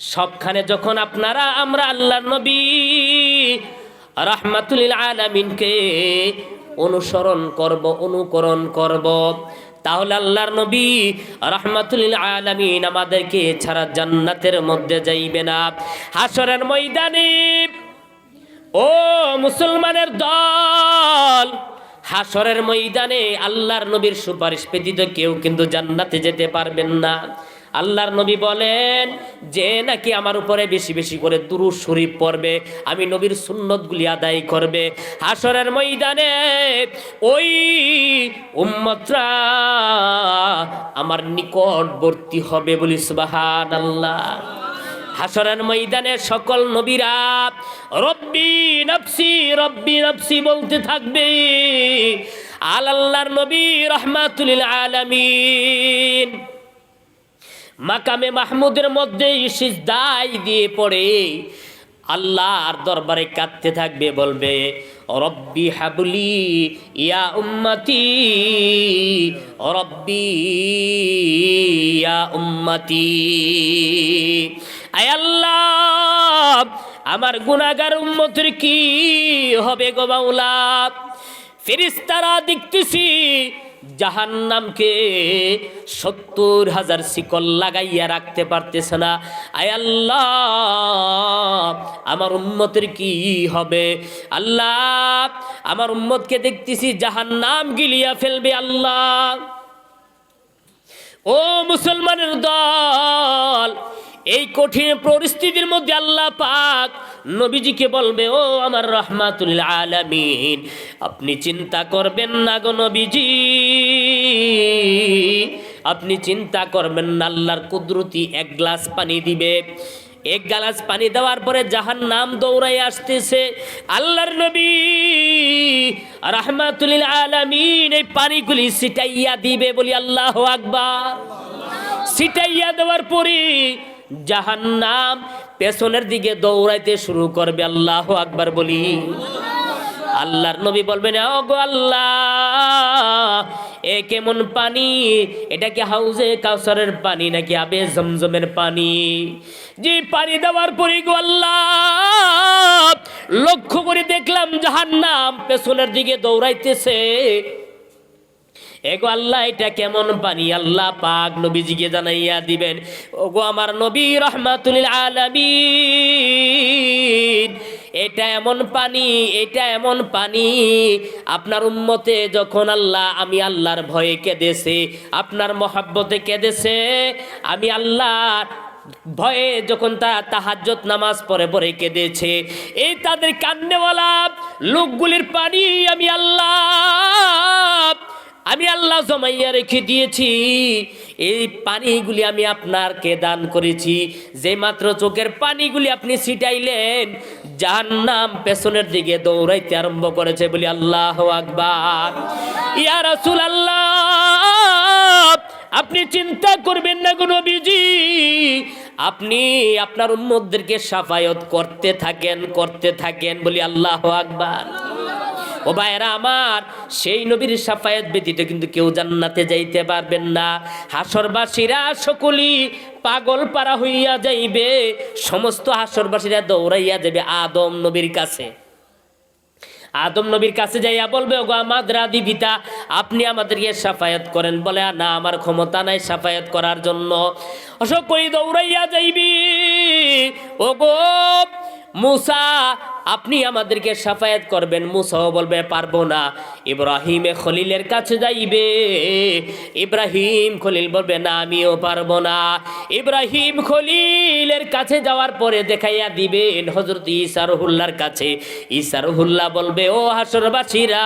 সবখানে যখন আপনারা, আমরা আল্লাহ নবী রাহমাতুল আলামিনকে অনুসরণ করব, অনুকরণ করব, তাহলে আল্লাহর নবী রহমাতুল আলামিন আমাদেরকে ছাড়া জান্নাতের মধ্যে যাইবে না। হাসরের ময়দানে, ও মুসলমানের দল হাসরের ময়দানে আল্লাহর নবীর সুপারিশ ব্যতীত কেউ কিন্তু জান্নাতে যেতে পারবেন না। আল্লাহর নবী বলেন, যে নাকি আমার উপরে বেশি বেশি করে দুরুদ শরীফ পড়বে, আমি নবীর সুন্নতগুলি আদায় করবে। হাসরের ময়দানে ওই উম্মতরা আমার নিকটবর্তী হবে বলি সুবাহান আল্লাহ হাসরের ময়দানে সকল নবীরা, রব্বি নফসি রব্বি নফসি বলতে থাকবে আল আল্লাহর নবী রহমাতুল আলামিন। মাকামে মাহমুদের মধ্যে সিজদাই দিয়ে পড়ে। আল্লাহর দরবারে কাঁদতে থাকবে, বলবে, রব্বি হাবলি ইয়া উম্মতি, রব্বি ইয়া উম্মতি। আয় আল্লাহ, আমার গুনাহগার উম্মতের কি হবে গো মাওলা? ফেরেশতারা দেখতেছি জাহান্নামকে সত্তর হাজার শিকল লাগাইয়া রাখতে পারতেছে না। আয় আল্লাহ, আমার উম্মতের কি হবে? আল্লাহ, আমার উম্মতকে দেখতেছি জাহান্নাম গিলিয়া ফেলবে আল্লাহ। ও মুসলমানের দল এই কঠিন পরিস্থিতির মধ্যে আল্লাহ পাক নবীজিকে বলবে, ও আমার রহমাতুল আলামিন, আপনি চিন্তা করবেন না গো নবীজি। আপনি চিন্তা করবেন না, আল্লাহর কুদরতি এক গ্লাস পানি দিবে। এক গ্লাস পানি দেওয়ার পরে জাহান নাম দৌড়াই আসতেছে আল্লাহর নবী। রাহমাতুল আলামিন এই পানিগুলি ছিটাইয়া দিবে বলি আল্লাহ আকবার। ছিটাইয়া দেওয়ার পরে জাহান্নাম পেছনের দিকে দৌড়াইতে শুরু করবে, আল্লাহ আকবার বলি। আল্লাহর নবী বলবেন ও গো আল্লাহ, এ কেমন পানি? এটা কি হাউজে কাউসারের পানি নাকি আবে জমজমের পানি? যে পানি দেওয়ার পরে গো আল্লাহ, লক্ষ্য করে দেখলাম জাহান্নাম পেছনের দিকে দৌড়াইতেছে। এগো আল্লাহ, এটা কেমন পানি আল্লাহ পাক নবীজিকে জানাইয়া দিবেন, ওগো আমার নবী রহমাতুল আলামিন, এটা এমন পানি এটা এমন পানি আপনার উম্মতে যখন আল্লাহ, আমি আল্লাহর ভয়ে কেঁদেছে, আপনার মহাব্বতে কেঁদেছে, আমি আল্লাহর ভয়ে যখন তা তাহাজ্জত নামাজ পড়ে পড়ে কেঁদেছে, এই তাদের কান্নেওয়ালা লোকগুলির পানি আমি আল্লাহ আমি আল্লাহ জমাইয়া রেখে দিয়েছি। এই পানিগুলি আমি আপনারকে দান করেছি। যে মাত্র চোখের পানিগুলি আপনি ছিটাইলেন যার নাম পেছনের দিকে দৌড়াইতে আরম্ভ করেছে বলি আল্লাহ আকবার। ইয়া রাসূল আল্লাহ আপনি চিন্তা করবেন না কোনো নবীজি। আপনি আপনার উম্মতদেরকে সাফায়ত করতে থাকেন করতে থাকেন বলি আল্লাহ আকবার। ও ভাইরা আমার, সেই নবীর সাফায়াত ব্যতীত কিন্তু কেউ জান্নাতে যাইতে পারবেন না। হাসরবাসীরা সকলি পাগল পারা হইয়া যাইবে, সমস্ত হাসরবাসীরা দৌড়াইয়া যাবে আদম নবীর কাছে। আদম নবীর কাছে যাইয়া বলবে, ওগো আমাদের আদি পিতা, আপনি আমাদেরকে সাফায়াত করেন। বলে, না, আমার ক্ষমতা নাই সাফায়াত করার জন্য। অশোক দৌড়াইয়া যাইবি। ওগো মুসা আপনি আমাদেরকে সাফায়াত করবেন মুসাও বলবে, পারব না। ইব্রাহিমে খলিলের কাছে যাইবে। ইব্রাহিম খলিল বলবে, না, আমিও পারব না। ইব্রাহিম খলিলের কাছে যাওয়ার পরে দেখাইয়া দিবেন হজরত ইসারহুল্লার কাছে। ইসারহুল্লাহ বলবে, ও হাসরবাসীরা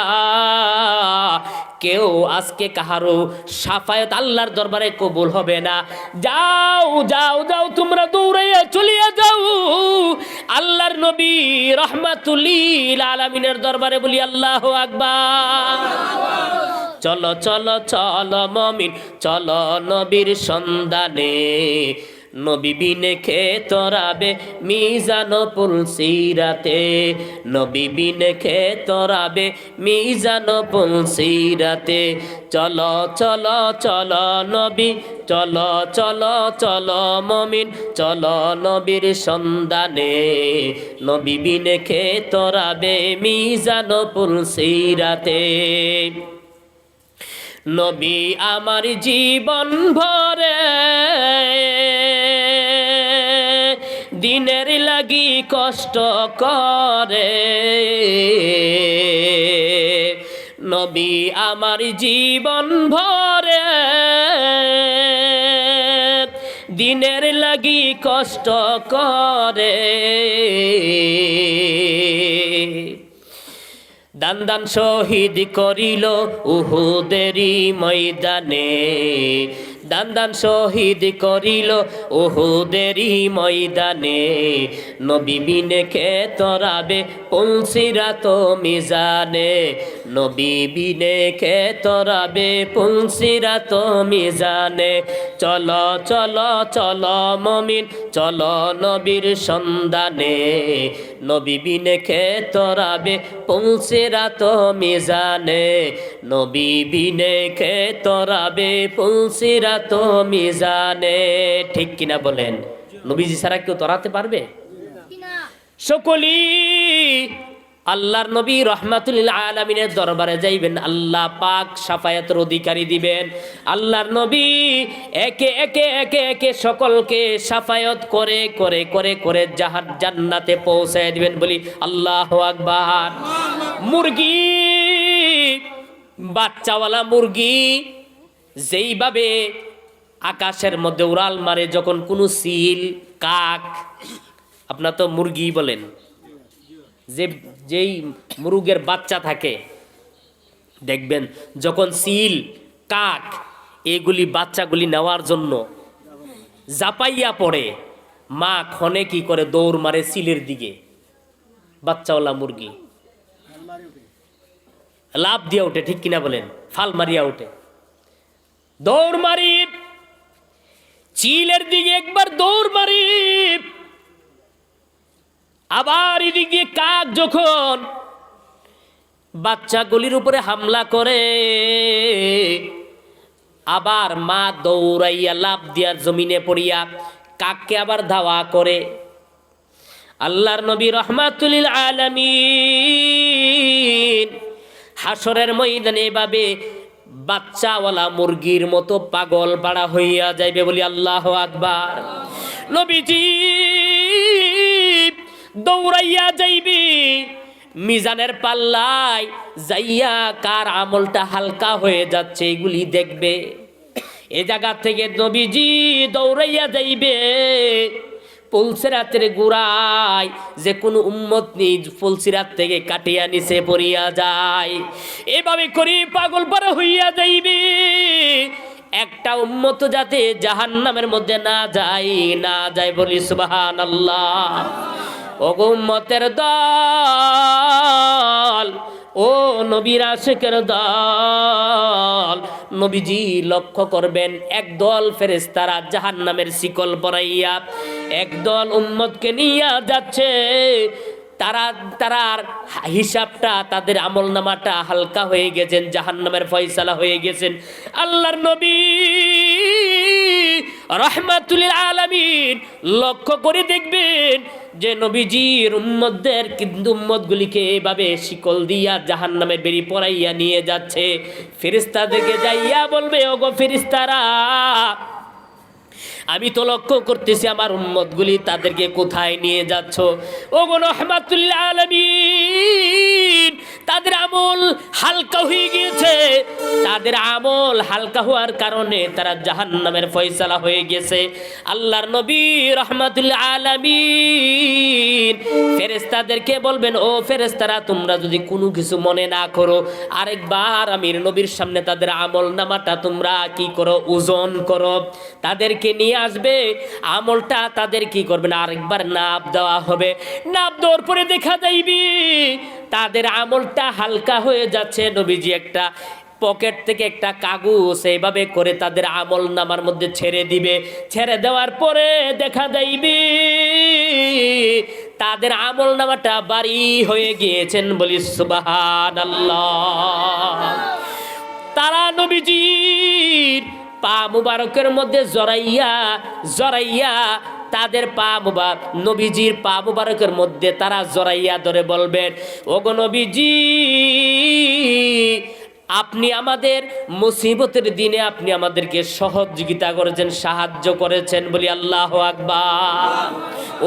কেউ আজকে কাহারও সাফায়াত আল্লাহর দরবারে কবুল হবে না। যাও যাও যাও, তোমরা দৌড়াইয়া চলিয়া যাও। আল্লাহর নবী রহমাতুল্লিল আলমিনের দরবারে বলি, আল্লাহ আকবার। চলো চলো চলো, মমিন, চলো নবীর সন্ধানে। নবী বিনে খে তোরাবে মিজান পুল সিরাতে নবী বিনে খে মিজান পুল সিরাতে চলো চলো চলো, নবী চলো, চল চল মমিন, চল নবীর সন্ধানে। নবী বিনে খে তোরাবে মিজান পুলসিরাতে নবী আমার জীবন ভরে, দিনের লাগি কষ্ট করে। নবী আমার জীবন ভরে। দিনের লাগি কষ্ট করে। দান দান শহীদ করিল উহুদেরি ময়দানে। দান দান শহীদ করিল উহুদেরি ময়দানে। নবী বিনে কে তরাবে পুলসিরা তো মিজানে। নবী বিনে কে তরাবে পুলসিরা তো মিজানে চল চলো চলো মমিন চল নবীর সন্ধানে। নবী বিনে খে তরাবে পৌঁছেরা তো মিজানে নবী বিনে খে তরাবে পৌঁছেরা তো মিজানে ঠিক কিনা বলেন? নবীজি ছাড়া কেউ তরাতে পারবে? সকলি আল্লাহর নবী রহমাতুল্লাহ আলমিনের দরবারে যাইবেন, আল্লাহ পাক সাফায়াতের অধিকারী দিবেন। আল্লাহর নবী একে একে একে একে সকলকে সাফায়ত করে করে করে করে জাহান, জান্নাতে পৌঁছায় দিবেন বলি আল্লাহ আকবার। মুরগি, বাচ্চাওয়ালা মুরগি যেইভাবে আকাশের মধ্যে উড়াল মারে, যখন কোনো সিল, কাক, আপনার তো মুরগি বলেন যে, যেই মুরুগের বাচ্চা থাকে, দেখবেন যখন সিল কাক এগুলি বাচ্চাগুলি নেওয়ার জন্য জাপাইয়া পড়ে, মা ক্ষণে কি করে দৌড় মারে সিলের দিকে? বাচ্চাওয়ালা মুরগি। লাভ দিয়ে ওঠে ঠিক কিনা বলেন? ফাল মারিয়া ওঠে দৌড় মারি চিলের দিকে একবার দৌড় মারি। আবার এদিক দিয়ে কাক যখন বাচ্চাগুলির উপরে হামলা করে, আবার মা দৌড়াইয়া লাভ দিয়ার জমিনে পড়িয়া কাককে আবার ধাওয়া করে। আল্লাহর নবী রহমাতুলিল আলামিন হাসরের ময়দানে এভাবে বাচ্চাওয়ালা মুরগির মতো পাগল পাড়া হইয়া যাইবে বলি আল্লাহ আকবার। নবীজি দৌড়াইয়া যাইবি। মিজানের পাল্লায় যাইয়া কার আমলটা হালকা হয়ে যাচ্ছে এগুলি দেখবে। এ জায়গা থেকে নবীজি দৌড়াইয়া যাইবে। পুলসিরাতের গুড়ায় যে কোনো উম্মত নিজ পুলসিরাত থেকে কাটিয়া নিচে পড়িয়া যায়। এভাবে করি পাগল পারা হইয়া যাইবে। একটা উম্মত যাতে জাহান্নামের মধ্যে না যায় না যায় বলি সুবাহান আল্লাহ ওগুম্মতের দল, ও নবীর আশেকের দল, নবীজি লক্ষ্য করবেন একদল ফেরেস্তারা জাহান নামের শিকল পরাইয়া একদল উম্মতকে নিয়ে যাচ্ছে। তারা, তারার হিসাবটা, তাদের আমল নামাটা হালকা হয়ে গেছেন জাহান নামের ফয়সালা হয়ে গেছেন। আল্লাহর নবী রহমাতুল আলমিন। লক্ষ্য করে দেখবেন যে নবীজির উম্মদদের কিন্তু উম্মতগুলিকে এভাবে শিকল দিয়া জাহান নামে বেরি পড়াইয়া নিয়ে যাচ্ছে। ফেরিস্তাদেরকে যাইয়া বলবে, ওগো ফেরিস্তারা আমি তো লক্ষ্য করতেছি আমার উম্মতগুলি তাদেরকে কোথায় নিয়ে যাচ্ছ? ও রহমাতুল্লাহ আলমিন, তাদের আমল হালকা হয়ে গিয়েছে। তাদের আমল হালকা হওয়ার কারণে তারা জাহান্নামের ফয়সালা হয়ে গেছে। আল্লাহর নবী রহমাতুল্লাহ আলমিন ফেরেস্তাদেরকে বলবেন, ও ফেরেস্তারা তোমরা যদি কোনো কিছু মনে না করো, আরেকবার আমির নবীর সামনে তাদের আমল নামাটা তোমরা কি করো? ওজন করো। তাদেরকে নিয়ে আসবে, আমলটা তাদের কি করবে না? আরেকবার নাপ দেওয়া হবে। নাপ দেওয়ার পরে দেখা যাইবি, তাদের আমলটা হালকা হয়ে যাচ্ছে। নবীজি একটা পকেট থেকে একটা কাগজ এইভাবে করে তাদের আমল নামার মধ্যে ছেড়ে দিবে। ছেড়ে দেওয়ার পরে দেখা যাইবি, তাদের আমল নামাটা বাড়ি হয়ে গিয়েছেন বলি সুবাহান তারা নবীজির পা মুবারকের মধ্যে জড়াইয়া জড়াইয়া তাদের পা মুবার নবীজির পা মুবারকের মধ্যে তারা জড়াইয়া ধরে বলবেন, ওগো নবীজি, আপনি আমাদের মুসিবতের দিনে আপনি আমাদেরকে সহযোগিতা করেছেন, সাহায্য করেছেন বলি আল্লাহ আকবার।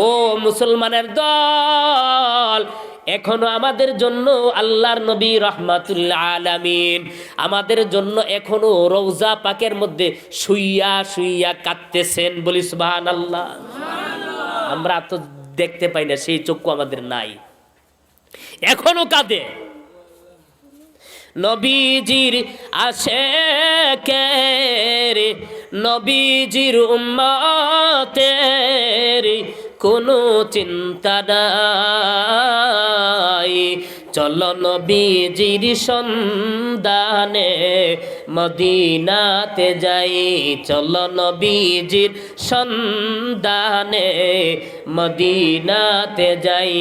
ও মুসলমানের দল এখনও আমাদের জন্য আল্লাহর নবী রহমাতুল্লাহ আলামিন। আমাদের জন্য এখনও রৌজা পাকের মধ্যে শুইয়া শুইয়া কাঁদতেছেন বলি সুবাহান আল্লাহ আমরা তো দেখতে পাই না, সেই চক্ষু আমাদের নাই। এখনও কাঁদে। নবীজির আসে রে নবীজির উম্মতের কোনো চিন্তা নাই। চল নবীজির সন্ধানে মদিনাতে যাই। চল নবীজির সন্ধানে মদিনাতে যাই।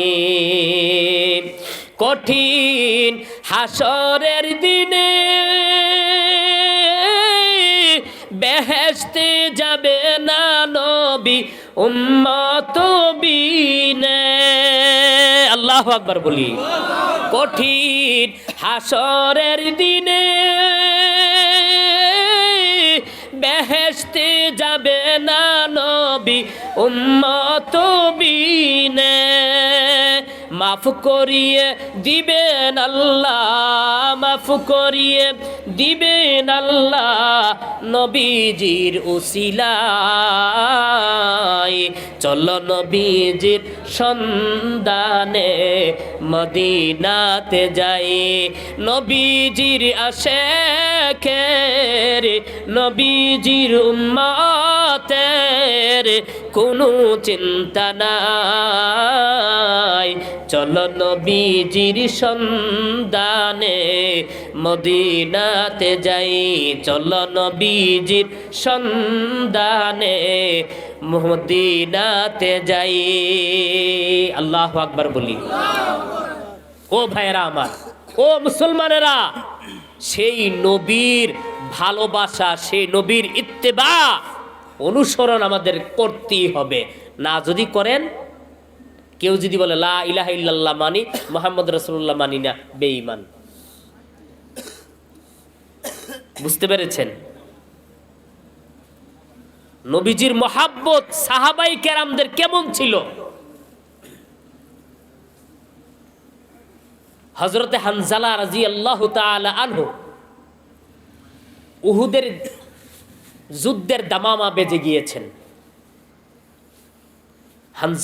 কঠিন হাসরের দিনে বেহেস্তে যাবে আল্লাহ আকবার বলি। কঠিন হাসরের দিনে বেহেস্তে যাবে না নবী উম্মত বিনে। মাফ করিয়ে দিবেন আল্লাহ, মাফ করিয়ে দিবেন আল্লাহ নবীজির উসিলায়। চল নবীজির সন্ধানে মদিনাতে যাই। নবীজির আসে রে নবীজির উম্মতের কোনো চিন্তা নাই। চল নবীজির সন্ধানে মদিনাতে যাই। চল নবীজির সন্ধানে মদিনাতে যাই। আল্লাহ আকবার বলি। ও ভাইরা আমার, ও মুসলমানেরা, সেই নবীর ভালোবাসা, সেই নবীর ইত্তেবা অনুসরণ আমাদের করতেই হবে। না যদি করেন, কেউ যদি বলে, লা ইলাহা ইল্লাল্লাহ মানি, মোহাম্মদ রসুল্লাহ মানি না, বেঈমান। বুঝতে পেরেছেন? নবীজির মহাব্বত সাহাবাই কেরামদের কেমন ছিল? হজরতে হানজালা রাজি আল্লাহ আনহু, উহুদের যুদ্ধের দামামা বেজে গিয়েছেন। হানজালা